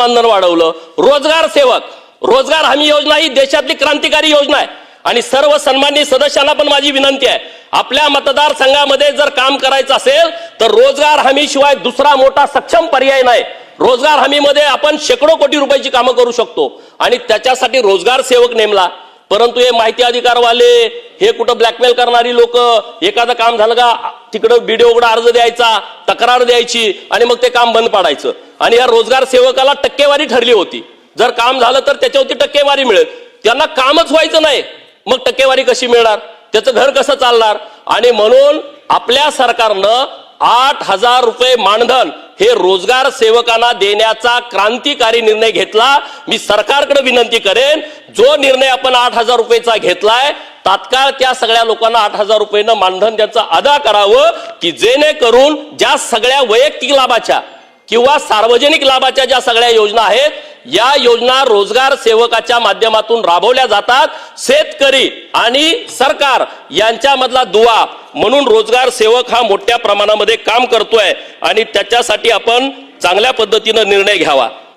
मानधन वाढवलं. रोजगार सेवक. रोजगार हमी योजना ही देशातली क्रांतिकारी योजना आहे. आणि सर्व सन्माननीय सदस्यांना पण माझी विनंती आहे. आपल्या मतदारसंघामध्ये जर काम करायचं असेल तर रोजगार हमी शिवाय दुसरा मोठा सक्षम पर्याय नाही. रोजगार हमीमध्ये आपण शेकडो कोटी रुपयाची कामं करू शकतो. आणि त्याच्यासाठी रोजगार सेवक नेमला. परंतु हे माहिती अधिकारवाले हे कुठं ब्लॅकमेल करणारी लोक एखादं काम झालं का तिकडं बीडीओकडे अर्ज द्यायचा तक्रार द्यायची आणि मग ते काम बंद पाडायचं. आणि या रोजगार सेवकाला टक्केवारी ठरली होती. जर काम झालं तर त्याच्यावरती टक्केवारी मिळेल. त्यांना कामच व्हायचं नाही. मग टक्केवारी कशी मिळणार? त्याचं घर कसं चालणार? आणि म्हणून आपल्या सरकारनं आठ हजार रुपये मानधन हे रोजगार सेवकांना देण्याचा क्रांतिकारी निर्णय घेतला. मी सरकारकडे विनंती करेन जो निर्णय आपण आठ हजार रुपयेचा घेतलाय तात्काळ त्या सगळ्या लोकांना आठ हजार रुपयेनं मानधन त्यांचं अदा करावं की जेणेकरून ज्या सगळ्या वैयक्तिक लाभाच्या किंवा सार्वजनिक लाभाच्या ज्या सगळ्या योजना आहेत या योजना रोजगार सेवकाच्या माध्यमातून राबवल्या जातात. शेतकरी आणि सरकार यांच्यामधला दुवा म्हणून रोजगार सेवक हा मोठ्या प्रमाणामध्ये काम करतोय आणि त्याच्यासाठी आपण चांगल्या पद्धतीनं निर्णय घ्यावा.